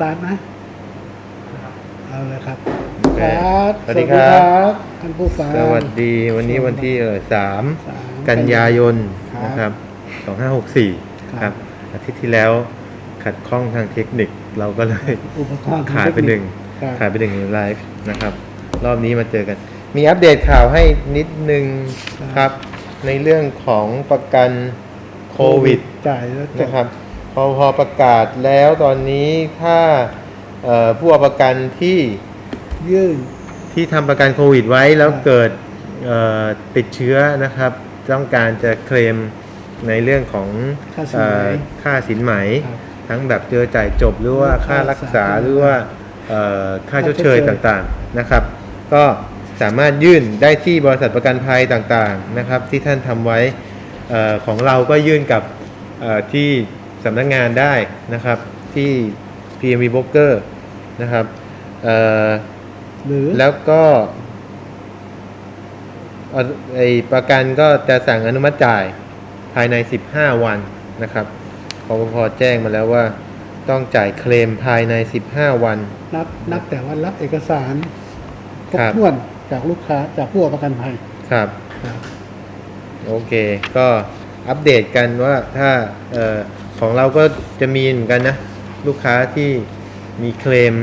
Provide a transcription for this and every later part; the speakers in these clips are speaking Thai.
ตาร์ทนะ เอาเลยครับโอเคครับสวัสดีครับบท่านผู้ฟัง สวัสดีวันนี้วันที่เอ่อสามสามกันยายนครับ นะครับสองห้าหกสี่ครับครับ อาทิตย์ที่แล้วขัดข้องทางเทคนิคเราก็เลย อุปกรณ์ขาดไปหนึ่งครับขาดไปหนึ่งในไลฟ์นะครับ รอบนี้มาเจอกัน มีอัปเดตข่าวให้นิดนึงครับ ในเรื่องของประกันโควิด จ่ายแล้วจบ นะครับ พอพอประกาศแล้วตอนนี้ถ้าเอ่อผู้เอาประกันที่ยื่นที่ทำประกันโควิดไว้แล้วครับเกิดเอ่อติดเชื้อนะครับ ต้องการจะเคลมในเรื่องของค่าสินไหมเอ่อค่าสินไหมครับทั้งแบบเจอจ่ายจบหรือว่าค่ารักษาค่ารักษาหรือว่าเอ่อค่าชดเชยค่าชดเชยต่างๆนะครับ ก็สามารถยื่นได้ที่บริษัทประกันภัยต่างๆนะครับ ที่ท่านทำไว้เออของเราก็ยื่นกับเอ่อที่ สำนักงานได้นะครับที่ PMV Broker นะครับเอ่อหรือแล้วก็เอ่อไอประกันก็จะสั่งอนุมัติจ่ายภายใน 15 วันนะครับคอปพแจ้งมาแล้วว่าต้องจ่ายเคลมภายใน 15 วัน นับนับแต่วันรับเอกสารครบครับถ้วนจากลูกค้าจากผู้เอาประกันภัยครับครับ โอเค ก็อัปเดตกันว่าถ้าเออ ของเราก็จะมีเหมือนกันนะ ลูกค้าที่มีเคลม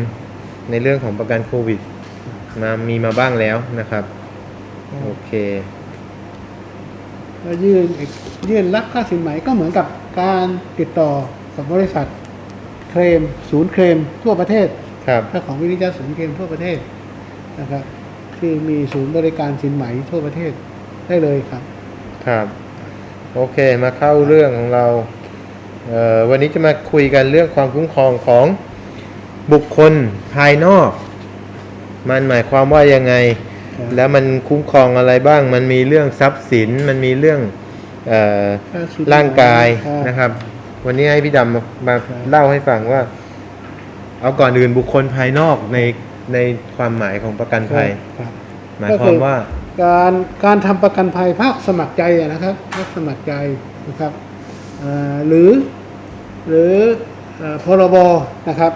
ในเรื่องของประกันโควิดมามีมาบ้างแล้วนะครับ โอเค แล้วยื่นเอกยื่นรับค่าสินไหมก็เหมือนกับการติดต่อกับบริษัท เคลมศูนย์เคลมทั่วประเทศครับ ถ้าของวินิจฉัยศูนย์เคลมทั่วประเทศนะครับ ที่มีศูนย์บริการสินไหมทั่วประเทศได้เลยครับ ครับ โอเค มาเข้าเรื่องของเราเอ่อ วันนี้จะมาคุยกันเรื่องความคุ้มครองของบุคคลภายนอก มันหมายความว่ายังไงครับแล้วมันคุ้มครองอะไรบ้าง มันมีเรื่องทรัพย์สิน มันมีเรื่องเออค่าสินไหมร่างกายครับนะครับ วันนี้ให้พี่ดำมามาครับเล่าให้ฟังว่า เอาก่อนอื่นบุคคลภายนอกในในความหมายของประกันภัยครับหมายความว่า การการทำประกันภัยภาคสมัครใจอะนะครับภาคสมัครใจนะครับเอ่อหรือ หรือเอ่อพรบนะครับ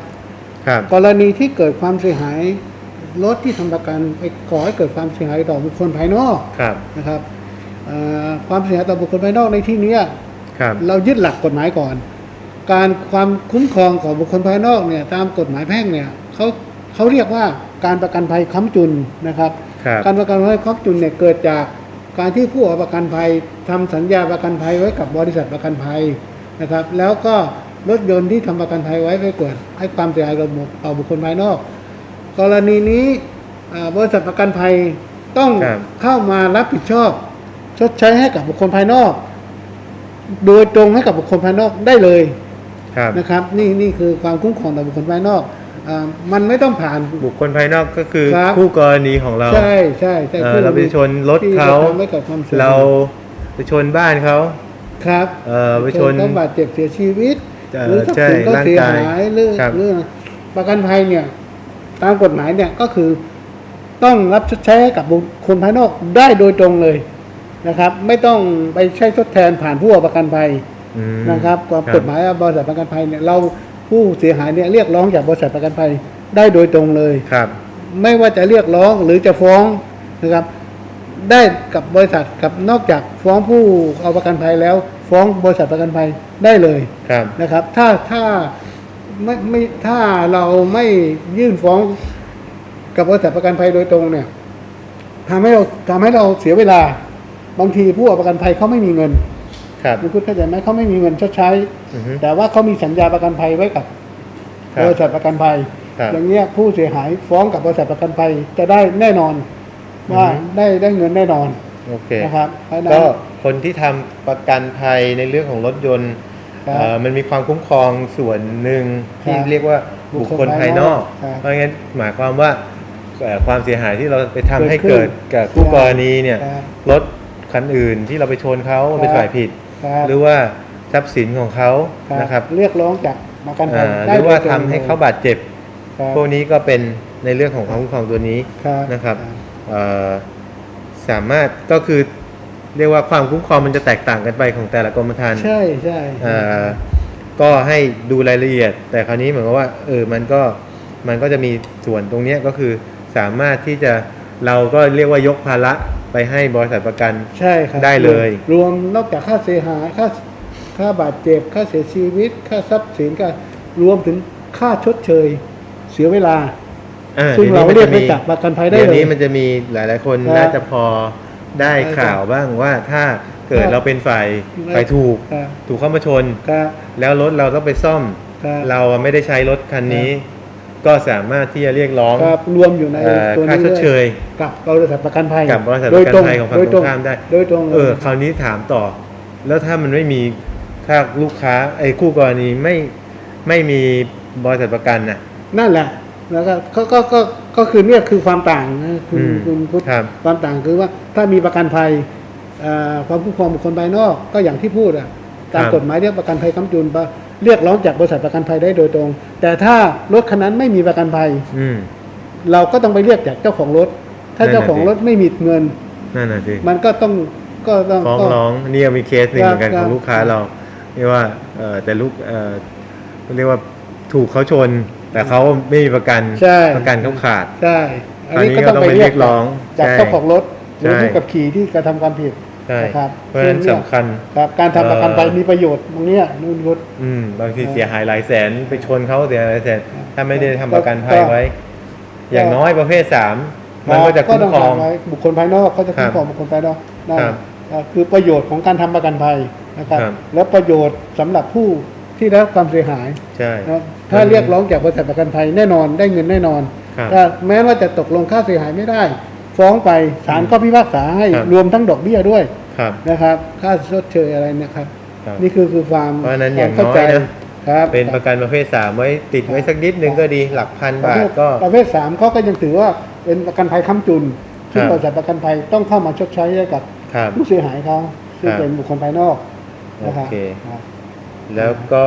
ครับกรณีที่เกิดความเสียหายรถที่ทำประกันไปก่อให้เกิดความเสียหายต่อบุคคลภายนอกครับนะครับเอ่อความเสียหายต่อบุคคลภายนอกในที่เนี้ยครับเรายึดหลักกฎหมายก่อน การความคุ้มครองของบุคคลภายนอกเนี่ยตามกฎหมายแพ่งเนี่ยเขาเขาเรียกว่าการประกันภัยค้ำจุนนะครับครับการประกันภัยค้ำจุนเนี่ยเกิดจากการที่ผู้เอาประกันภัยทำสัญญาประกันภัยไว้กับบริษัทประกันภัย นะครับ แล้วก็รถยนต์ที่ทำประกันภัยไว้ไปเกิดให้ความเสียหายต่อบุคคลภายนอก กรณีนี้อ่าบริษัทประกันภัยต้องครับเข้ามารับผิดชอบ ชดใช้ให้กับบุคคลภายนอก โดยตรงให้กับบุคคลภายนอกได้เลยครับนะครับ นี่นี่คือความคุ้มครองต่อบุคคลภายนอกอามันไม่ต้องผ่านบุคคลภายนอกก็คือครับคู่กรณีของเรา ใช่ใช่ใช่เอ่อผู้เราไปชนรถที่เขาทำให้เกิดความเสียหายเราไปชนบ้านเขา ครับเอ่อไปชนเขาบาดเจ็บเสียชีวิตเอ่อหรือทรัพย์สินใช่ก็เสียร่างกายหายหรือครับหรือประกันภัยเนี่ยตามกฎหมายเนี่ยก็คือต้องรับชดใช้ให้กับบุคคลภายนอกได้โดยตรงเลยนะครับ ไม่ต้องไปใช้ทดแทนผ่านผู้เอาประกันภัยอืมนะครับความครับกฎหมายบริษัทประกันภัยเนี่ยเราผู้เสียหายเนี่ยเรียกร้องจากบริษัทประกันภัยได้โดยตรงเลยครับ ไม่ว่าจะเรียกร้องหรือจะฟ้องนะครับ ได้กับบริษัทกับนอกจากฟ้องผู้เอาประกันภัยแล้ว ฟ้องบริษัทประกันภัยได้เลยครับนะครับ ถ้าถ้าไม่ไม่ถ้าเราไม่ยื่นฟ้องกับบริษัทประกันภัยโดยตรงเนี่ยทำให้เราทำให้เราเสียเวลา บางทีผู้เอาประกันภัยเขาไม่มีเงินครับคุณเข้าใจไหมเขาไม่มีเงินชดใช้อือฮึแต่ว่าเขามีสัญญาประกันภัยไว้กับครับบริษัทประกันภัยครับอย่างเงี้ยผู้เสียหายฟ้องกับบริษัทประกันภัยจะได้แน่นอน ว่าอือฮึได้ได้เงินแน่นอนโอเคนะครับเพราะฉะนั้นก็คนที่ทำประกันภัยในเรื่องของรถยนต์ครับเอ่อมันมีความคุ้มครองส่วนหนึ่งที่ครับเรียกว่าบุคคลภายนอกครับเพราะงั้นหมายความว่าเอ่อความเสียหายที่เราไปทำให้เกิเกิดดขึ้นกับคู่กรณีเนี่ยครับรถคันอื่นที่เราไปชนเขาเป็นฝ่ายผิดครับหรือว่าทรัพย์สินของเขานะครับเรียกร้องจากประกันภัอ่ายหได้รือว่าโดยตทำงให้เขาบาดเจ็บครับพวกนี้ก็เป็นในเรื่องของความคุ้มครองตัวนี้ครับนะครับเอ่อ สามารถก็คือเรียกว่าความคุ้มครองมันจะแตกต่างกันไปของแต่ละกรมธรรม์ใช่ใช่เอ่อก็ให้ดูรายละเอียด แต่คราวนี้เหมือนกับว่าเออมันก็มันก็จะมีส่วนตรงเนี้ยก็คือสามารถที่จะเราก็เรียกว่ายกภาระไปให้บริษัทประกันใช่ครับได้เลย รวมนอกจากค่าเสียหายค่าค่าบาดเจ็บ ค่าเสียชีวิต ค่าทรัพย์สินก็รวมถึงค่าชดเชย เสียเวลาอ่ ซึ่งดี๋ยวเรานี้เรียกมันไปจะมีจับประกันภัยได้เดี๋ยวเลยนี้มันจะมีหลาย ๆ คนครับน่าจะพอได้ใช่ครับข่าวบ้างว่าถ้าเกิดครับเราเป็นฝ่ายครับฝ่ายถูกครับถูกเข้ามาชนครับแล้วรถเราต้องไปซ่อมครับเราไม่ได้ใช้รถคันนี้ ก็สามารถที่จะเรียกร้องครับรวมอยู่ในเอ่อตัวค่านี้ชดเชยกับบริษัทประกันภัยกับบริษัทโดปยระกันตรงภัยของฝั่งโดยตรงข้ามได้โดยตรงลยเออคราวนี้ถามต่อ แล้วถ้ามันไม่มีถ้าลูกค้าไอ้คู่กรณีไม่ไม่มีบริษัทประกันน่ะนั่นแหละ แล้วก็ก็ก็ก็ก็คือเนี่ยคือความต่างนะคุณอืมคุณพุทธครับ ความต่างคือว่าถ้ามีประกันภัยเอ่อความคุ้มครองบุคคลภายนอกก็อย่างที่พูดอะตามครับกฎหมายเรียกประกันภัยค้ำจุนปะเรียกร้องจากบริษัทประกันภัยได้โดยตรง แต่ถ้ารถคันนั้นไม่มีประกันภัย อืม เราก็ต้องไปเรียกจากเจ้าของรถ ถ้านั่นน่ะเจ้าของสิ รถไม่มีเงิน นั่นน่ะสิมันก็ต้องก็ต้องฟ้องก็ ร้องนี่ยังมีเคสหนึ่งคเหรับมือนกันคขรัอบงลูกค้าเราเรียกว่าเออแต่ลูกเออเรียกว่าถูกเขาชน แต่เขาไม่มีประกันใช่ ประกันเขาขาด ใช่อันนี้อันนี้ก็ก็ต้องต้องไปไปเรียกเรียกร้องจากใช่เจ้าของรถหรือใช่ ผู้ขับขี่ที่กระทำความผิด ใช่นะครับเพราะฉะนั้นซึ่งสำคัญ ครับการทำประกันภัยเอ่อ มีประโยชน์ตรงเนี้ยนู่นรถ อืมบางทีเออเสียหายหลายแสนไปชนเขาเสียหายหลายแสน ถ้าไม่ได้ทำก็ประกันภัยไว้ อย่างน้อยประเภทสามมันก็จะคุ้มต้องครองทำไว้บุคคลภายนอกเขาจะคุ้มครับครองบุคคลภายนอกนั่นครับอ่าคือประโยชน์ของการทำประกันภัยนะครับ ครับ และประโยชน์สำหรับผู้ที่ได้รับความเสียหายใช่ นะครับ ถ้าเรียกร้องจากบริษัทประกันภัยแน่นอนได้เงินแน่นอนครับถ้าแม้ว่าจะตกลงค่าเสียหายไม่ได้ ฟ้องไปศาลก็พิพากษาให้ครับรวมทั้งดอกเบี้ยด้วยครับนะครับ ค่าชดเชยอะไรเนะครับครับ นี่คือคือความเพราะฉะนั้นคอวาย่ามงเข้าน้อใจยนะครับเป็นประกันประเภทสามไว้ติดไว้สักนิดนึงก็ดีหลักพันประบาเภททก็ประเภทสามเขาก็ยังถือว่าเป็นประกันภัยค้ำจุนซึ่งครับบริษัทประกันภัยต้องเข้ามาชดใช้ให้กับครับผู้เสียหายเขาซึ่งครับเป็นบุคคลภายนอกนะครับโอเคครับแล้วก็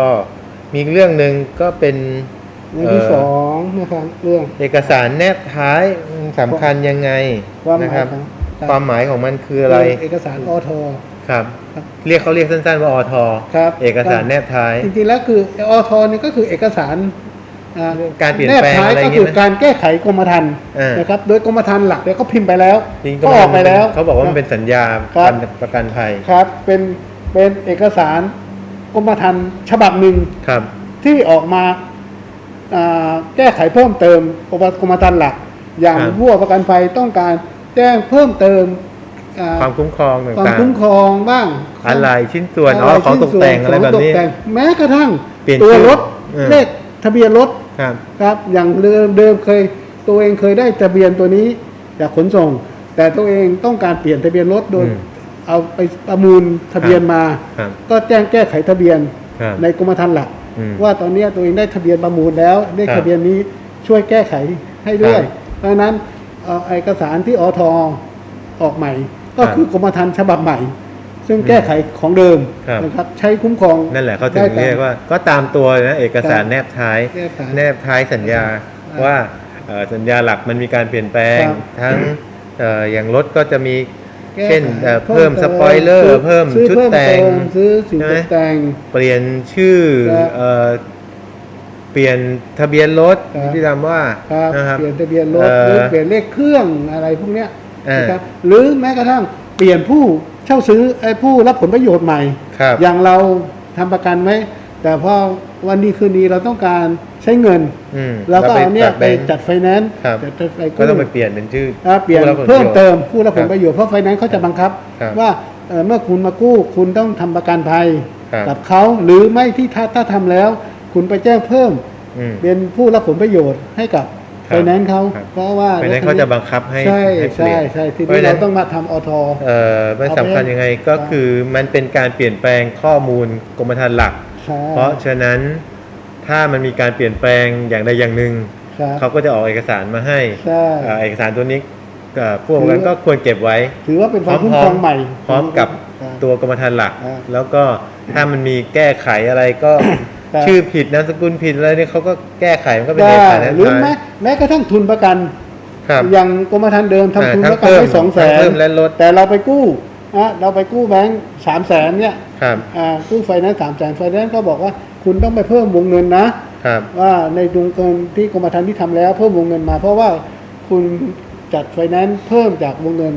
มีอีกเรื่องหนึ่งก็เป็นเรื่องที่เอ่อสองนะครับเรื่องเอกสารแนบท้ายสำคัญยังไงความหมายนะครับของความหมายของมันคืออะไร เอกสารอทครับครับเรียกเขาเรียกสั้นๆว่าอทครับเอกสารแนบท้ายจริงๆแล้วคืออทนี่ก็คือเอกสารอ่าการเปลี่ยนแปลงท้ายอะไรก็อย่างงี้คือไหมการแก้ไขกรมธรรม์อ่านนะครับโดยกรมธรรม์หลักเนี่ยก็พิมพ์ไปแล้วจริงๆก็ออกไปแล้ว เขาบอกว่ามันเป็นสัญญาครับประกันภัยครับเป็นเป็นเอกสาร กรมธรรม์ฉบับหนึ่งครับ ที่ออกมาอ่าแก้ไขเพิ่มเติมกรมธรรม์หลัก อย่างครับผู้ประกันภัยต้องการแจ้งเพิ่มเติมอ่าความคุ้มครองความต่างคุ้มครองบ้างๆอะไรชิ้นส่วนอ๋อของตกแต่งอะไรแบบนี้ขงตกแต่งแม้กระทั่งเปลี่ยนตัวชื่อรถเออเลขทะเบียนรถครับครับอย่างเดิมเดิมเคยตัวเองเคยได้ทะเบียนตัวนี้จากขนส่ง แต่ตัวเองต้องการเปลี่ยนทะเบียนรถโดยอืม เอาไปประมูลทะเบียนมา ครับก็แจ้งแก้ไขทะเบียนครับในกรมธรรม์หลัก อืมว่าตอนเนี้ยตัวเองได้ทะเบียนประมูลแล้วได้ครับทะเบียนนี้ช่วยแก้ไขให้ด้วย ครับเพราะฉะนั้นเอาเอกสารที่อทออกใหม่ ก็ครับคือกรมธรรม์ฉบับใหม่ ซึ่งแก้ไขของเดิมครับ นะครับใช้คุ้มครองนั่นแหละเขาถึงได้ตม เรียกว่าก็ตามตัวนะเอกสารแนบท้าย แนบท้ายแนบท้ายสัญญาครับว่าเอ่อสัญญาหลักมันมีการเปลี่ยนแปลง ครับทั้งเอ่ออย่างรถก็จะมี แก้ไขเช่นเอ่อเพิ่มสปอยเลอร์ซื้เพิ่มซื้อชุดเพิ่มแต่งเติมซื้อสิ่งใช่ไหตมกแต่ง เปลี่ยนชื่อครับเอ่อเปลี่ยนทะเบียนรถครับ ที่ทำว่าครับนะครับ เปลี่ยนทะเบียนรถเอ่อหรือเปลี่ยนเลขเครื่องอะไรพวกเนี้ยเออ นะครับหรือแม้กระทั่งเปลี่ยนผู้เช่าซื้อไอ้ผู้รับผลประโยชน์ใหม่ ครับ อย่างเราทำประกันไว้ แต่พอวันนี้คืนนี้เราต้องการใช้เงินอืมเราก็เอาเนี่ยแบไปงค์จัดไฟแนนซ์ครับจัดไปก็ต้องไปเปลี่ยนเป็นชื่ออ่าเปลี่ยนผู้รับผลเพิ่มประโยชน์เติมผู้รับผลครับประโยชน์เพราะไฟแนนซ์เขาจะบังคับ ครับว่าเอ่อเมื่อคุณมากู้คุณต้องทำประกันภัยครับ กับเขาหรือไม่ที่ถ้าถ้าทำแล้ว คุณไปแจ้งเพิ่ม อืม เป็นผู้รับผลประโยชน์ให้กับคไฟรับแนนซ์เขาครับ เพราะว่าเพราะฉะนั้นเขาจะบังคับให้ใช่ให้เปลี่ใช่ยนใช่ทีเพราะนี้ฉะนั้เรานต้องมาทำอท เอ่อมันสำคัญยังไงก็คือมันเป็นการเปลี่ยนแปลงข้อมูลกรมธรรม์หลักใช่ เพราะฉะนั้นถ้ามันมีการเปลี่ยนแปลงอย่างใดอย่างหนึ่งครับเขาก็จะออกเอกสารมาให้ใช่เอ่อเอกสารตัวนี้เอ่อพวกนั้นก็ควรเก็บไว้ ถือว่าเป็นความคุ้มพร้คอรมองใหม่ พร้อมกับครับตัวกรมธรรม์หลักครับแล้วก็ถ้ามันมีแก้ไขอะไรก็ครับชื่อผิดนามสกุลผิดอะไรเนี่ยเขาก็แก้ไขมันก็เป็นได้เอกสารนั้นหรือไปแม้แม้กระทั่งทุนประกันครับอย่างกรมธรรม์เดิมทำทุนอ่าประกันทั้งไว้สองแสเพิ่มทั้งนเพิ่มและลดแต่เราไปกู้ นะเราไปกู้แบงค์สามแสนเนี่ยครับอ่ากู้ไฟแนนซ์สามแสนไฟแนนซ์ก็บอกว่าคุณต้องไปเพิ่มวงเงินนะครับว่าในดวงเกินที่กรมธรรม์ที่ทำแล้วเพิ่มวงเงินมา เพราะว่าคุณจัดไฟแนนซ์เพิ่มจากวงเงิน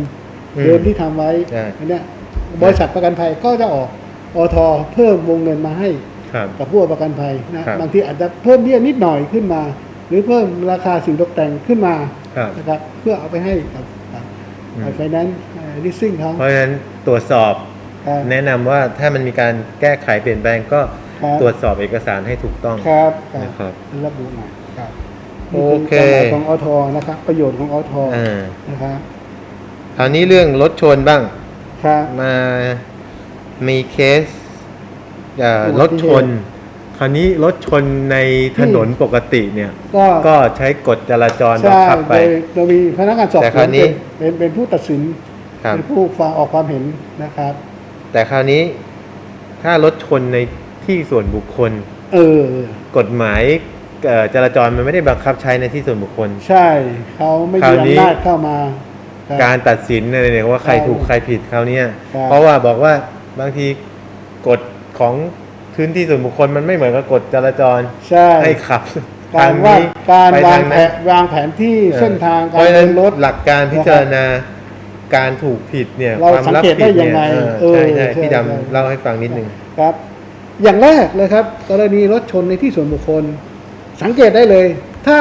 อืมเดิมที่ทำไว้ใช่อันเนี้ยบริษัทประกันภัยก็จะออกอทเพิ่มวงเงินมาให้ครับกับผู้ประกันภัยนะครับบางทีอาจจะเพิ่มเบี้ยนิดหน่อยขึ้นมา หรือเพิ่มราคาสิ่งตกแต่งขึ้นมาครับนะครับเพื่อเอาไปให้กับอืมไฟแนนซ์ ลิสซิ่งเขาเพราะฉะนั้นตรวจสอบครับ แนะนำว่าถ้ามันมีการแก้ไขเปลี่ยนแปลงก็ครับ ตรวจสอบเอกสารให้ถูกต้องครับนะครับ ระบุมาครับโอเค นี่คือความหมายของอทนะครับ ประโยชน์ของอทอ่านะครับคราวนี้เรื่องรถชนบ้าง ครับ มามีเคสเอ่ออุรบัถติเหตุชน คราวนี้รถชนในถนนปกติเนี่ย ก็ ก็ใช้กฎจราจรบังใช่คับไป โดยโดยมีพนักงานสอบแต่สควนราวนี้ เป็นเป็นเป็นผู้ตัดสิน ครับ เป็นผู้ฟังออกความเห็นนะครับ แต่คราวนี้ถ้ารถชนในที่ส่วนบุคคล เออ กฎหมายเอ่อจราจรมันไม่ได้บังคับใช้ในที่ส่วนบุคคล ใช่เขาไม่ครามีวนี้ อำนาจเข้ามาครับการตัดสินอะไรเนี่ยว่าใครใช่ถูกใครผิดคราวเนี้ยครับ เพราะว่าบอกว่าบางทีกฎของพื้นที่ส่วนบุคคลมันไม่เหมือนกับกฎจราจรใช่ให้ขับกาทารงว่านี้การไปวาทางงแผนั้นนวางแผนที่เส้นทางเพการราะฉะเดินั้นนรถ หลักการพิจารณา การถูกผิดเนี่ยเราความรับสังเกตได้ผิดยังไงเนี่ยเออใช่ใช่ใช่พี่ใช่ดำเล่าให้ฟังนิดนึง ครับ อย่างแรกเลยครับกรณีรถชนในที่ส่วนบุคคล สังเกตได้เลย ถ้า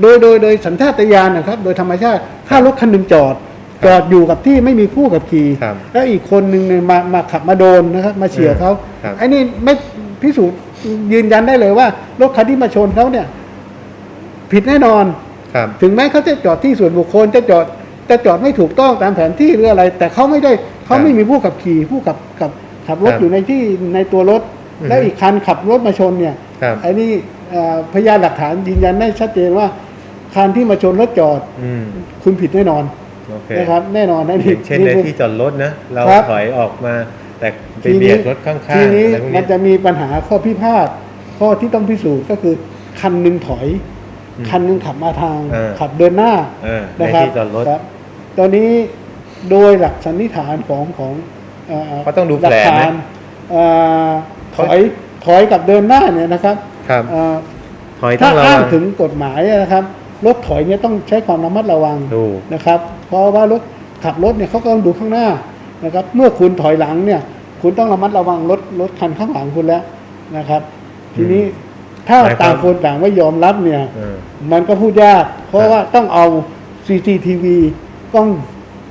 โดยโดยโดยสัญชาตญาณนะครับ โดยธรรมชาติ ถ้ารถคันหนึ่งจอด จอดอยู่กับที่ไม่มีผู้ขับขี่ครับแล้วอีกคนหนึ่งเนี่ยมามาขับมาโดนนะครับ มาเฉียวเขาครับ ไอ้นี่ไม่พิสูจน์ยืนยันได้เลยว่ารถคันที่มาชนเขาเนี่ย ผิดแน่นอน ครับ ถึงแม้เขาจะจอดที่ส่วนบุคคลจะจอด จะจอดไม่ถูกต้องตามแผนที่หรืออะไร แต่เขาไม่ได้เขาไม่มีผู้ขับขี่ผู้ขับขับขับรถครับอยู่ในที่ในตัวรถอือฮึแล้วอีกคันขับรถมาชนเนี่ยครับไอ้นี่เอ่อพยานหลักฐานยืนยันได้ชัดเจนว่าคันที่มาชนรถจอดอืมคุณผิดแน่นอนโอเคนะครับแน่นอนนะอนี่ย่างเช่นในที่จอดรถนะเราครับถอยออกมาแต่ไปทีเบีนี้ยดรถข้างๆทีนี้อะไรพวกมันนี้จะมีปัญหาข้อพิพาทข้อที่ต้องพิสูจน์ก็คือคันหนึ่งถอยอืมคันหนึ่งขับมาทางเออขับเดินหน้าเออในนะครับที่จอดรถครับ ตอนนี้โดยหลักสันนิษฐานของของเเขาต้องดูหลัแผลไหมฐานเอ่อถเขาอยถอยกับเดินหน้าเนี่ยนะครับครับเอ่อถอยต้ถ้าองระอ้าวังงถึงกฎหมายนะครับรถถอยเนี่ยต้องใช้ความระมัดระวังถูกนะครับ เพราะว่ารถขับรถเนี่ยเขาก็ต้องดูข้างหน้านะครับ เมื่อคุณถอยหลังเนี่ย คุณต้องระมัดระวังรถรถคันข้างหลังคุณแล้วนะครับ ทีนี้ถ้าหมายความต่างคนต่างไม่ยอมรับเนี่ยเออมันก็พูดยาก เพราะว่าต้องเอา CCTV กล้อง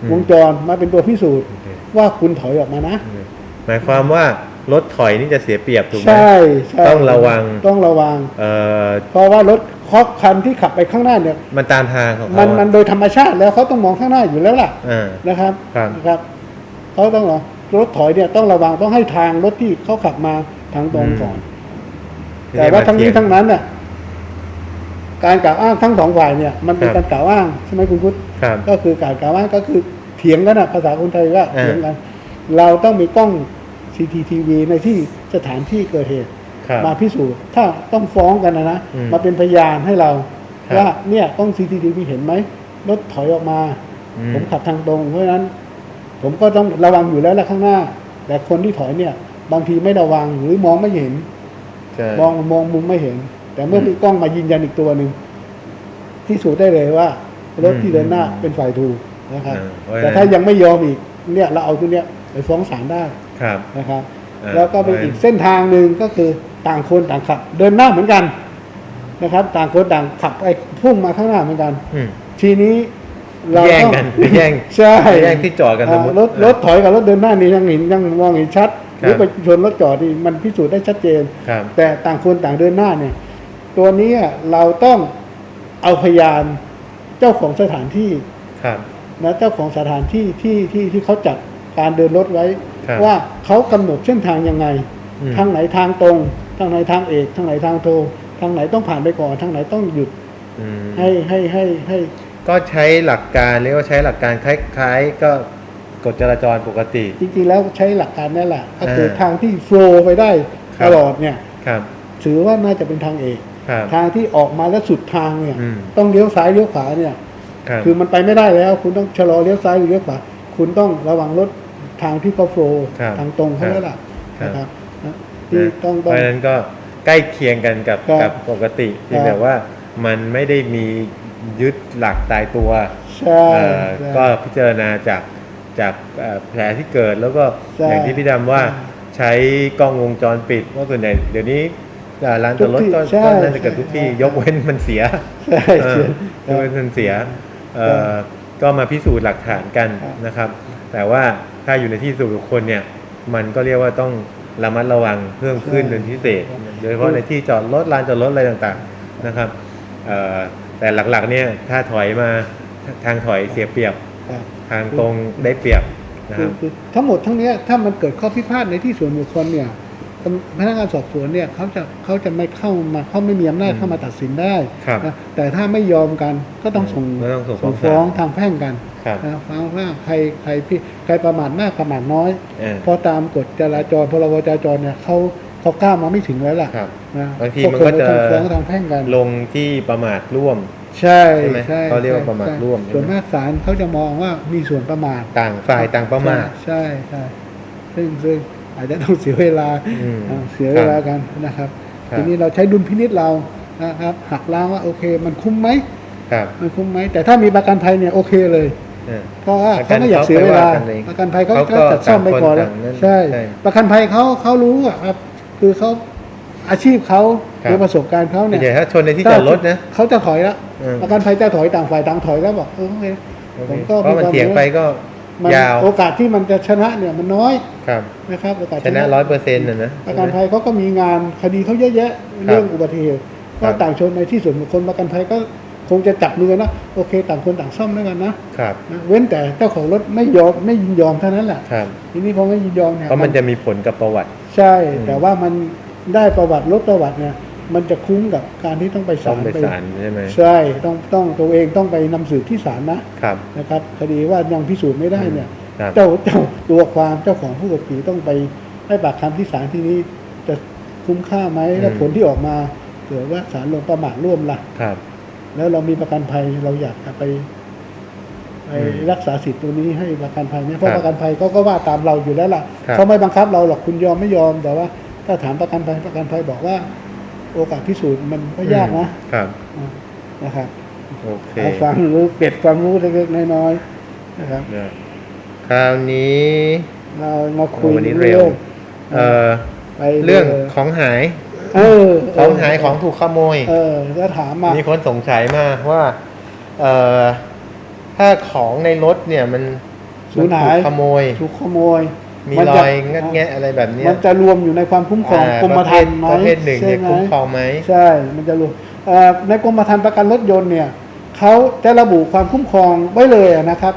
อืมวงจรมาเป็นตัวพิสูจน์โอเคว่าคุณถอยออกมานะ หมายความว่ารถถอยนี่จะเสียเปรียบถูกไหมใช่ใช่ต้องระวังต้องระวังเอ่อเพราะว่ารถคอกคันที่ขับไปข้างหน้าเนี่ย มันตามทางของมัเขานอะมันโดยธรรมชาติแล้วเขาต้องมองข้างหน้าอยู่แล้วล่ะอ่านะครับครับนะครับเขาต้องเหรอรถถอยเนี่ยต้องระวังต้องให้ทางรถที่เขาขับมาทางตรงก่อน แต่ว่าทั้งนี้ทั้งนั้นเนี่ยการกล่าวอ้างทั้งสองฝ่ายเนี่ย มันเป็นการกล่าวอ้างใช่ไหมคุณพุทธ ครับก็คือการกล่าวอ้างก็คือเถียงกันนะภาษาคนไทยว่าอ่าเถียงกัน เราต้องมีกล้อง CCTV ในที่สถานที่เกิดเหตุครับมาพิสูจน์ถ้าต้องฟ้องกันนะนะอืมมาเป็นพยานให้เราครับว่าเนี่ยกล้อง CCTV เห็นไหมรถถอยออกมาอืมผมขับทางตรง เพราะฉะนั้น ผมก็ต้องระวังอยู่แล้วแหละข้างหน้า แต่คนที่ถอยเนี่ย บางทีไม่ระวังหรือมองไม่เห็นใช่มองมองมุมไม่เห็น แต่เมื่อมีกล้องมายืนยันอีกตัวหนึ่งพิสูจน์ได้เลยว่า รถที่เดินหน้าเป็นฝ่ายถูกนะครับอ่าเพระฉะแต่นั้นถ้ายังไม่ยอมอีกเนี่ยเราเอาตัวเนี้ยไปฟ้องศาลได้ครับนะครับอ่าแล้วก็เป็นเพราะฉะนั้นอีกเส้นทางหนึ่งก็คือต่างคนต่างขับ เดินหน้าเหมือนกันนะครับ ต่างคนต่างขับไปพุ่งมาข้างหน้าเหมือนกันอืมทีนี้เราแย่งต้องกันแย่งใช่แย่งที่จอดกันสมมุติอ่ารถรถถอยกับรถเดินหน้านี่ยังเห็นยังมองเห็นชัดหครับรือไปชนรถจอดนี่มันพิสูจน์ได้ชัดเจนครับแต่ต่างคนต่างเดินหน้าเนี่ย ตัวนี้เราต้องเอาพยาน เจ้าของสถานที่ครับ นะเจ้าของสถานที่ที่ที่ที่เขาจัดการเดินรถไว้ ครับว่าเขากำหนดเส้นทางยังไง อืม ทางไหนทางตรง ทางไหนทางเอกทางไหนทางโททางไหนต้องผ่านไปก่อนทางไหนต้องหยุดอืมให้ให้ให้ให้ ก็ใช้หลักการเรียกว่าใช้หลักการคล้ายๆ ก็กฎจราจรปกติ จริงๆแล้วใช้หลักการนี่แหละก็คือเออทางที่โฟล์ไปได้ครัตบลอดเนี่ย ครับ ถือว่าน่าจะเป็นทางเอกครับ ทางที่ออกมาแล้วสุดทางเนี่ยอืมต้องเลี้ยวซ้ายเลี้ยวขวาเนี่ยครับคือมันไปไม่ได้แล้ว คุณต้องชะลอเลี้ยวซ้ายหรือเลี้ยวขวาคุณต้องระวังรถทางที่เขาโฟล์ครับทางตรงเขาครับแล้วล่ะครับนะครับนะที่นะต้องเพต้องราะฉะนั้นก็ใกล้เคียงกันกับครับกับปกติเพียงครับแต่ว่ามันไม่ได้มียึดหลักตายตัวใช่เอ่อใช่ก็พิจารณาจากจากเอ่อแผลที่เกิดแล้วก็ใช่อย่างที่พี่ดำว่าใช่ใช้กล้องวงจรปิดเพราะส่วนใหญ่เดี๋ยวนี้อ่า ร้านจอดรถก็ทุกที่ก็ใช่น่าจะเกิดทุกที่ใช่ยกเว้นมันเสียใช่เอเสีอยยกเว้นมันเสียเอ่อก็มาพิสูจน์หลักฐานกันครับนะครับ แต่ว่าถ้าอยู่ในที่ส่วนบุคคลเนี่ย มันก็เรียกว่าต้องระมัดระวังเพิ่มขึ้นเป็นพิเศษ โดยเฉพาะในที่จอดรถลานจอดรถอะไรต่างๆนะครับเอ่อแต่หลักๆเนี่ยถ้าถอยมาทางถอยเสียเปรียบครับทางตรงได้เปรียบนะคคืรัอบคือทั้งหมดทั้งเนี้ยถ้ามันเกิดข้อพิพาทในที่ส่วนบุคคลเนี่ย พนักงานสอบสวนเนี่ยเขาจะเขาจะไม่เข้ามาเขาไม่มีอำนาจอืมเข้ามาตัดสินได้ครับนะแต่ถ้าไม่ยอมกันก็ต้องส่งก็ต้องส่งส่งฟ้ฟ้อองงทางแพ่งกันครับ นะฟ้องว่าใครใครพี่ใครประมาทมากประมาทน้อยเออ เพราะตามกฎจราจรพรบจราจรเนี่ยเขาเขากล้ามาไม่ถึงแล้วล่ะครับ นะบางทีพวมันก็จะส่งฟ้องทางแพ่งกัน ลงที่ประมาทร่วม ใช่ใช่ไหมใช่เขาเรียกว่าประมาทใช่ร่วมใช่ไหม ส่วนมากศาลเขาจะมองว่ามีส่วนประมาทต่างฝ่ายต่างประมาท ใช่ใช่ซึ่งซึ่ง อาจจะต้องเสียเวลาอืมอ่าเสียเวลากันนะครับครับ ทีนี้เราใช้ดุลพินิษเรานะครับ หักล้างว่าโอเค มันคุ้มไหมครับมันคุ้มไหมแต่ถ้ามีประกันภัยเนี่ยโอเคเลยเออเพราะว่าประกัเขานไม่อยากเสียเวลาเขาไปว่ากันเองประกันภัยเขาเขาก็ก็จัดซ่อมไปก่อนแล้วต่างคนต่างนั่นใช่ใช่ ประกันภัยเขาเขารู้อะครับ คือเขาอาชีพเขาครับหรือประสบการณ์เขาเนี่ยเดี๋ยวถ้าชนในที่จอดรถนะเขาจะถอยแล้วเออประกันภัยจะถอยต่างฝ่ายต่างถอยแล้วบอกเออโอเคโอเคผมก็เพราะมันควเถียงรู้ไปก็ มันยาว โอกาสที่มันจะชนะเนี่ยมันน้อยครับ นะครับโอกาสชนะร้อยเปอร์เซ็นต์นะนะ ประกันภัยเขาก็มีงานคดีเขาเยอะแยะเรื่องอุบัติเหตุครัก็บต่างชนในที่ส่วนบุคคลประกันภัยก็คงจะจับมือนะโอเค ต่างคนต่างซ่อมด้วยกันนะครับนะเว้นแต่เจ้าของรถไม่ยอมไม่ยินยอมเท่านั้นแหละครับทีนี้พอไม่ยินยอมเนี่ยเพราะมันจะมีผลกับประวัติ ใช่อืมแต่ว่ามันได้ประวัติลดประวัติเนี่ย มันจะคุ้มกับการที่ต้องไปต้ศาองลไปศาลใช่ไหมใช่ต้องต้องตัวเองต้องไปนำสืบที่ศาลนะครับนะครับ คดีว่ายังพิสูจน์ไม่ได้เนี่ยครับเจ้าเจ้าตัวความเจ้าของผู้ขับขี่ต้องไปให้ปากคำที่ศาลที่นี้จะคุ้มค่าไหมและผลที่ออกมาเกิดว่าศาลลงประมาทร่วมล่ะครับ แล้วเรามีประกันภัยเราอยากจะไปไปอืมรักษาสิทธิ์ตัวนี้ให้ประกันภัยเนี่ยเพราะครับประกันภัยเขาก็ว่าตามเราอยู่แล้วล่ะครับเขาไม่บังคับเราหรอกคุณยอมไม่ยอมแต่ว่า ถ้าถามประกันภัยประกันภัยบอกว่า โอกาสพิสูจน์มันก็ยากนะครับนะครับโอเคเอาฟังรู้เก็บความรู้เล็กๆน้อยๆนะครับได้คราวนี้ เรามาคุยโอ้วันนี้เร็วเอ่อไปเรื่องของหาย เออ ของหายของถูกขโมย เออแล้วถามมามีคนสงสัยมากว่า เอ่อถ้าของในรถเนี่ยมันสูญหายมันถูกขโมยถูกขโมย มีนรจะอยงัดแงะอะไรแบบเนี้ยมันจะรวมอยู่ในความคุ้มครองอ่ากรมธรรม์ไหมประเภทหนึ่งเนี่ยใช่ไหมคุ้มครองไหมใช่ มันจะรวมเอ่อในกรมธรรม์ประกันรถยนต์เนี่ยเขาจะระบุความคุ้มครองไว้เลยอะนะครับ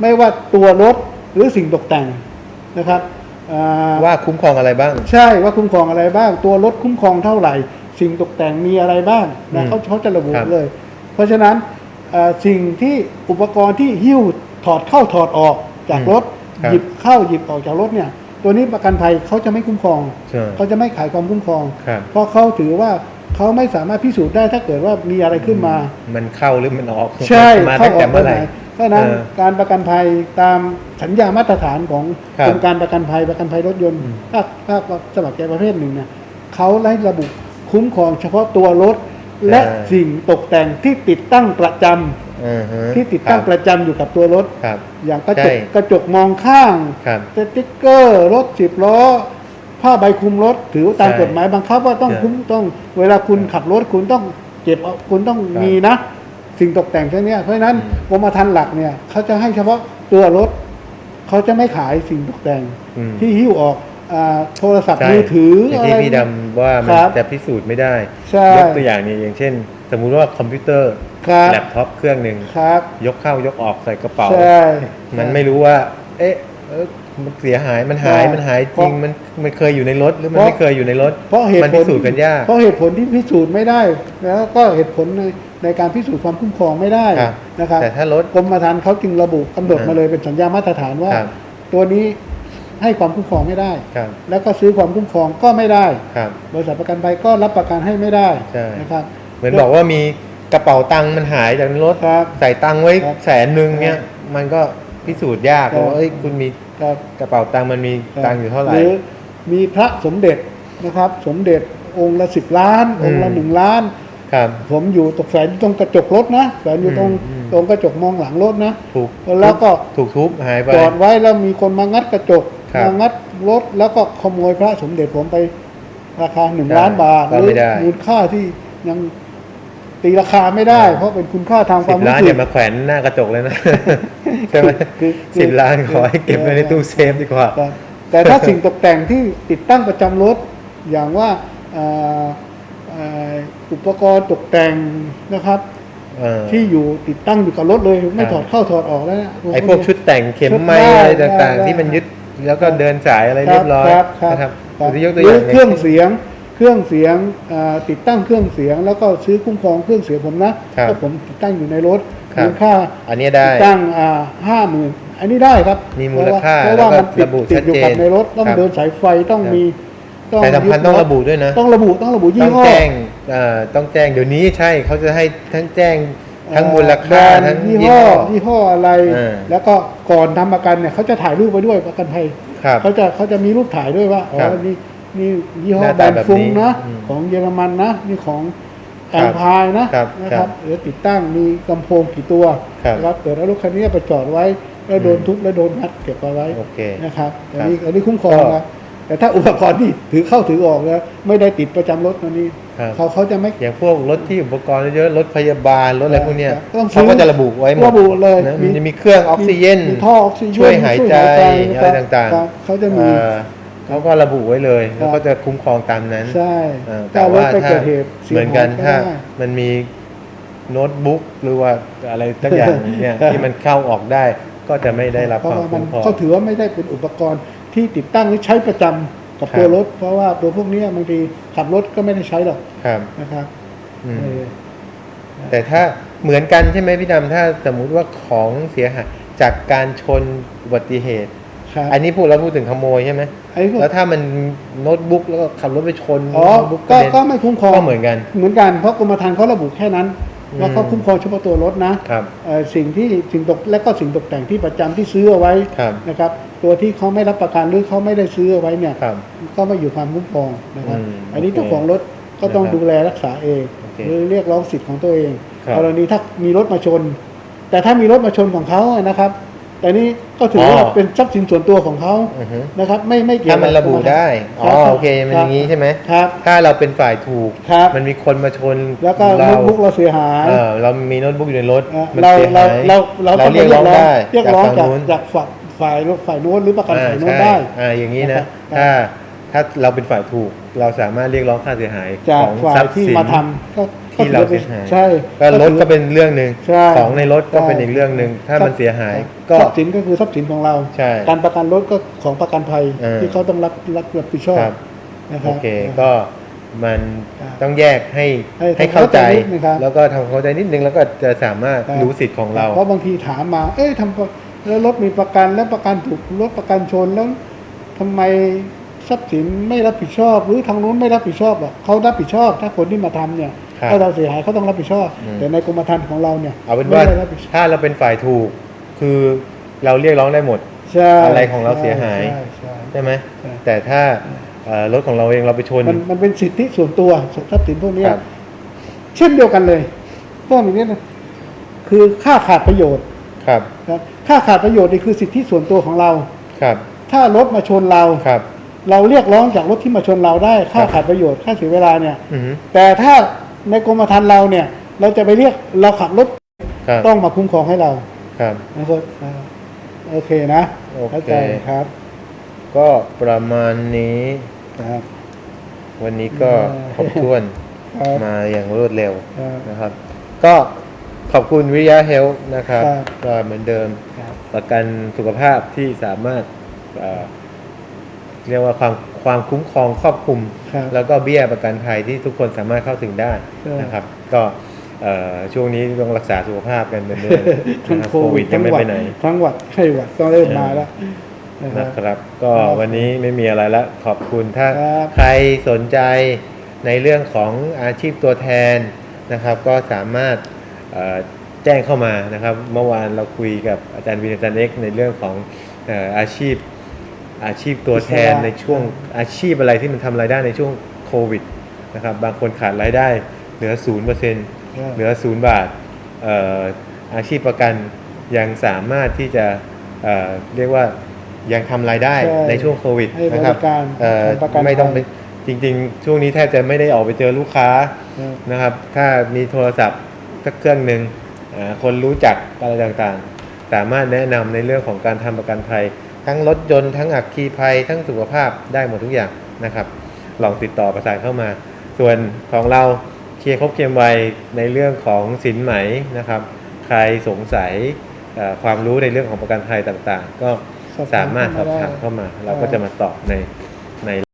ไม่ว่าตัวรถหรือสิ่งตกแต่งนะครับอ่าว่าคุ้มครองอะไรบ้าง ใช่ว่าคุ้มครองอะไรบ้าง ตัวรถคุ้มครองเท่าไหร่ สิ่งตกแต่งมีอะไรบ้างอืนะมเขาเขาจะระบุครับเลย เพราะฉะนั้นเอ่อสิ่งที่อุปกรณ์ที่หิ้วถอดเข้าถอดออกจากรถ ครับ หยิบเข้าหยิบออกจากรถเนี่ย ตัวนี้ประกันภัยเขาจะไม่คุ้มครอง ใช่เขาจะไม่ขายความคุ้มครอง ครับเพราะเขาถือว่าเขาไม่สามารถพิสูจน์ได้ถ้าเกิดว่ามีอะไรขึ้นมา มันเข้าหรือมันออกใช่มาเข้าตั้งอแต่อกเมื่อไหร่ เพราะฉะนั้นเออการประกันภัยตามสัญญามาตรฐานของครับกรมการประกันภัยประกันภัยรถยนต์อืม ภาคภาคสมัครใจประเภทหนึ่งเนี่ยเขาได้ระบุคุ้มครองเฉพาะตัวรถ และสิ่งตกแต่งที่ติดตั้งประจำ อ่าฮะที่ติดตั้งคปรับระจำอยู่กับตัวรถ ครับ อย่างกระจใช่กกระจกมองข้างครับ สติ๊กเกอร์รถสิบล้อ ผ้าใบคลุมรถ ถือว่าตามใช่กฎหมายบังคับว่าต้องใช่คุ้มต้อง เวลาคุณขับรถคุณต้องเก็บเอาคุณต้องครับมีนะ สิ่งตกแต่งแค่เนี้ยเพราะฉะนั้นอืม กรมธรรม์หลักเนี่ยเขาจะให้เฉพาะตัวรถ เขาจะไม่ขายสิ่งตกแต่ง อืมที่หิ้วออกอาโทรศัพท์ใช่มือถืออย่างอะไร ที่พี่ดำว่ามันครับจะพิสูจน์ไม่ได้ ใช่ ยกตัวอย่างนี้อย่างเช่น สมมุติว่าคอมพิวเตอร์ ครับแล็ปท็อปเครื่องหนึ่งครับ ยกเข้ายกออกใส่กระเป๋า ใช่ มันไม่รู้ว่า เอ๊ะเออมันเสียหายมันหายใช่มันหายจริงมันมันเคยอยู่ในรถหรือมันเพราะ ไม่เคยอยู่ในรถเพราะเหตุมันผลพิสูจน์กันยาก เพราะเหตุผลที่พิสูจน์ไม่ได้แล้วก็เหตุผลในในการพิสูจน์ความคุ้มครองไม่ได้ครับ นะครับแต่ถ้ารถ กรมธรรม์เขาจึงระบุกำหนดอ่ามมาเลยเป็นสัญญามาตรฐานว่า ครับ ตัวนี้ให้ความคุ้มครองไม่ได้ ครับแล้วก็ซื้อความคุ้มครองก็ไม่ได้ ครับ บริษัทประกันภัยก็รับประกันให้ไม่ได้ใช่ นะครับ เหมือนบอกว่ามี กระเป๋าตังค์มันหายจากในรถครับใส่ตังค์ไว้ครับแสนหนึ่งเนี่ยครับมันก็พิสูจน์ยากครับ ว่าเอ้ยคุณมีครับกระเป๋าตังค์มันมีตังค์อยู่เท่าไหร่หรือมีพระสมเด็จนะครับ สมเด็จองค์ละสิบล้านองค์ละอืมหนึ่งล้าน ครับ ผมอยู่ตกแฝนอยู่ตรงกระจกรถนะแฝนอยู่ตรงอืม ตรงกระจกมองหลังรถนะ ถูกแล้วก็ ถูกทุบหายไป จอดไว้แล้วมีคนมางัดกระจกครับ มางัดรถแล้วก็ขโมยพระสมเด็จผมไปราคาหนึ่งใช่ล้านบาทก็ไม่ได้ มูลค่าที่ยัง ตีราคาไม่ได้อ่าเพราะเป็นคุณค่าทางคสิวามบรู้ล้านสึเนี่ก ยมาแขวนหน้ากระจกเลยนะ ใช่ไหมคือคือสิบล้านขอให้เก็บไว้ในตู้เซฟดีกว่า แต่แต่ถ้าสิ่งตกแต่งที่ติดตั้งประจำรถ อย่างว่าเอ่อเอ่ออุปกรณ์ตกแต่งนะครับ เออ ที่อยู่ติดตั้งอยู่กับรถเลย ไม่ครับถอดเข้าถอดออกแล้วนะ ไอ้พวกชุดแต่งเข็มไม้ชุดได้อะไรต่างได้ๆ ที่มันยึดแล้วก็ครับเดินสายอะไรเรียบร้อยครับครับนะครับครับหรือยกตัวหอรืย่าองเครื่องเสียง เครื่องเสียงเอ่อติดตั้งเครื่องเสียง แล้วก็ซื้อคุ้มครองเครื่องเสียงผมนะครับก็ผมติดตั้งอยู่ในรถครับมูลค่าอันนี้ได้ติดตั้งอ่าห้าหมื่นอันนี้ได้ครับมีมูลค่าเพราะว่าแล้วก็มันติดระบุติดอยู่กับชัดเจนในรถต้องครับเดินสายไฟต้องครับมีแต่สำคัญต้องระบุด้วยนะ ต้องระบุต้องระบุยี่ต้องห้อแจ้งเอ่อต้องแจ้งเดี๋ยวนี้ใช่เขาจะให้ทั้งแจ้งทั้งมูลค่าแบรนด์ทั้งยี่ยี่ห้อห้อยี่ห้ออะไรเออแล้วก็ก่อนทำประกันเนี่ยเขาจะถ่ายรูปไว้ด้วยประกันภัยครับเขาจะเขาจะมีรูปถ่ายด้วยว่าอ๋ครับอนี่ นี่ยี่ห้อหน้าแบรตานแบบด์ฟุ้งนี้นะ อืมของเยอรมันนะ นี่ของครัแอบมพายนะครับนะคครัรับบเดี๋ยวติดตั้งมีลำโพงกี่ตัวครับนะครับเกิดเอารถคันนี้ไปจอดไว้ แล้วโดนอืม ทุบแล้วโดนมัดเก็บเอาไว้โอเค นะครับอันครับนี้อันนี้คุ้มครองก็นะแต่ถ้าอุปกรณ์ที่ถือเข้าถือออกแล้วไม่ได้ติดประจำรถตัวนี้ครับ เขาเขาจะไม่ อย่างพวกรถที่อุปกรณ์เยอะๆรถพยาบาลรถอะไรพวกเนี้ยต้องซื้เขาอก็จะระบุไว้หมดระบุเลยนะมีมันจะมีเครื่องออกซิเจน มีท่อออกซิเจนช่วยหายใจช่วยอะไรต่างครับเขาจะมี เอ่อ เขาก็ระบุไว้เลยครับแล้วก็จะคุ้มครองตามนั้นใช่เอ่อถ้าแต่รถว่าไปถ้าเกิดเหตุสียเหมือนกันหยถ้าได้มันมีโน้ตบุ๊กหรือว่าอะไรสักอย่างเนี่ยครับที่มันเข้าออกได้ก็จะไม่ได้รับเพราะความว่ามัคุ้นมครองเขาถือว่าไม่ได้เป็นอุปกรณ์ที่ติดตั้งหรือใช้ประจำกับครับตัวรถ เพราะว่าตัวพวกเนี้ยบางทีขับรถก็ไม่ได้ใช้หรอกครับนะครับอืมเออแต่ถ้าเหมือนกันใช่ไหมพี่ดำถ้าสมมุติว่าของเสียหายจากการชนอุบัติเหตุ ครับอันนี้พูดเราพูดถึงขโมยใช่ไหมไอ้พวก แล้วถ้ามันโน้ตบุ๊กแล้วก็ขับรถไปชนอ๋อ โน้ตบุ๊กก็ระเด็นก็ไม่คุ้มครองก็เหมือนกัน เหมือนกันเพราะกรมธรรม์เขาระบุแค่นั้นอืม ว่าเขาคุ้มครองเฉพาะตัวรถนะครับ เอ่อสิ่งที่สิ่งตกและก็สิ่งตกแต่งที่ประจำที่ซื้อเอาไว้ครับ นะครับ ตัวที่เขาไม่รับประกันหรือเขาไม่ได้ซื้อเอาไว้เนี่ยครับ ก็ไม่อยู่ความคุ้มครองนะครับ อืมอันนี้โอเคเจ้าของรถก็ต้องนะครับดูแลรักษาเองโอเคหรือเรียกร้องสิทธิ์ของตัวเองครับ กรณีถ้ามีรถมาชน แต่ถ้ามีรถมาชนของเขาอะนะครับ แต่นี่ก็ถือว่าอ๋อ เป็นทรัพย์สินส่วนตัวของเขาอือฮึนะครับ ไม่ไม่เกี่ยวถ้ามันระบุได้ อ๋อรับโอเค มันอย่างนี้ใช่ไหม ครับ ถ้าเราเป็นฝ่ายถูก ครับ มันมีคนมาชนแล้วก็เราโน้ตบุ๊กเราเสียหาย เออเรามีโน้ตบุ๊กอยู่ในรถ เอ่อมันเราเสียเราหายเราเราต้องเรียกร้องได้เรียกร้องฝั่จากนู้นจากฝ่ายฝ่ายรถฝ่ายโน้นหรือประกันอ่าฝ่ายโน้นใช่ได้อ่าอย่างนี้นะ นะครับ ถ้าถ้าเราเป็นฝ่ายถูก เราสามารถเรียกร้องค่าเสียหายจากของฝ่าทรัยพย์ที่สิน มาทำก็ก็ ที่เราถืเสีอยหายใช่ก็รถถือก็เป็นเรื่องหนึ่งใช่ของในรถก็ใช่เป็นอีกเรื่องหนึ่งถ้ามันเสียหาย ก็ทรัพย์สินก็คือทรัพย์สินของเราใช่การประกันรถก็ของประกันภัยเออที่เขาต้องรับรับรับผิดชอบครับนะคโอรับเคก็มันครับต้องแยกให้ให้ให้เข้าใจเข้าใจนิดนึงครับแล้วก็ทำความเข้าใจนิดนึงแล้วก็จะสามารถครับรู้สิทธิ์ของเรา เพราะบางทีถามมา เอ้ยทำประแล้วรถมีประกันแล้วประกันถูกรถประกันชนแล้วทำไมทรัพย์สินไม่รับผิดชอบ หรือทางนู้นไม่รับผิดชอบอะเขารับผิดชอบ ถ้าคนที่มาทำเนี่ยครับ ถ้าเราเสียหายเขาต้องรับผิดชอบอืมแต่ในกรมธรรม์ของเราเนี่ยเอาเป็นว่าไม่ได้รับผิดชอบถ้าเราเป็นฝ่ายถูก คือเราเรียกร้องได้หมดใช่อะไรของเราเสียหายใช่ใช่ใช่ไหมใช่แต่ถ้าเอ่อรถของเราเองเราไปชนมันมันเป็นสิทธิส่วนตัวทรัพย์สินพวกเนี้ยครับเช่นเดียวกันเลยพวกนี้นะคือค่าขาดประโยชน์ครับครับค่าขาดประโยชน์นี่คือสิทธิส่วนตัวของเราครับ ถ้ารถมาชนเราครับ เราเรียกร้องจากรถที่มาชนเราได้ ค่าขาดประโยชน์ค่าเสียเวลาเนี่ยอือฮึแต่ถ้า ในกรมธรรม์เราเนี่ย เราจะไปเรียกเราขับรถครับต้องมาคุ้มครองให้เราครับ นะครับอ่าโอเคนะโอเคเข้าใจครับก็ประมาณนี้ ครับ วันนี้ก็เออครบถ้วนครับมาอย่างรวดเร็วครับนะครับ ก็ขอบคุณวิริยะเฮลนะครับครับ ก็เหมือนเดิม ครับ ประกันสุขภาพที่สามารถเอ่อเรียกว่าความ ความคุ้มครองครอบคลุม ครับแล้วก็เบี้ยประกันภัยที่ทุกคนสามารถเข้าถึงได้ใช่นะครับ ก็เอ่อช่วงนี้ต้องรักษาสุขภาพกันเหมือนเดิมทั้งนะครับโควิดยัทั้งงไม่หวัไปดไหน ทั้งหวัดไข้หวัดต้องเริ่มมาแล้วนะคนะรับครับก็ครับวันนี้ไม่มีอะไรแล้วขอบคุณถ้าครับใครสนใจในเรื่องของอาชีพตัวแทนนะครับ ก็สามารถเอ่อแจ้งเข้ามานะครับ เมื่อวานเราคุยกับอาจารย์วินอาจารย์เอกในเรื่องของเอ่ออาชีพ อาชีพตัวแทนอิสระในช่วงอาชีพอะไรที่มันทำรายได้ในช่วงโควิดนะครับบางคนขาดรายได้เหลือศูนย์เปอร์เซ็นต์เหลือศูนย์บาทเอ่ออาชีพประกันยังสามารถที่จะเอ่อเรียกว่ายังทำรายได้ใช่ในช่วงโควิดให้บรินะครับการเอ่อทางประกันไม่ต้องภัไปยจริงๆ ช่วงนี้แทบจะไม่ได้ออกไปเจอลูกค้าเออนะครับ ถ้ามีโทรศัพท์สักเครื่องหนึ่งอ่าคนรู้จักอะไรต่างๆ สามารถแนะนำในเรื่องของการทำประกันภัย ทั้งรถยนต์ทั้งอักคีภัย ทั้งสุขภาพได้หมดทุกอย่างนะครับ ลองติดต่อประสานเข้ามา ส่วนของเราเคลียร์ครบเคลียร์ไวในเรื่องของสินไหมนะครับ ใครสงสัยความรู้ในเรื่องของประกันภัยต่างๆ ก็สามารถสอบถามเข้ามา เราก็จะมาตอบในใน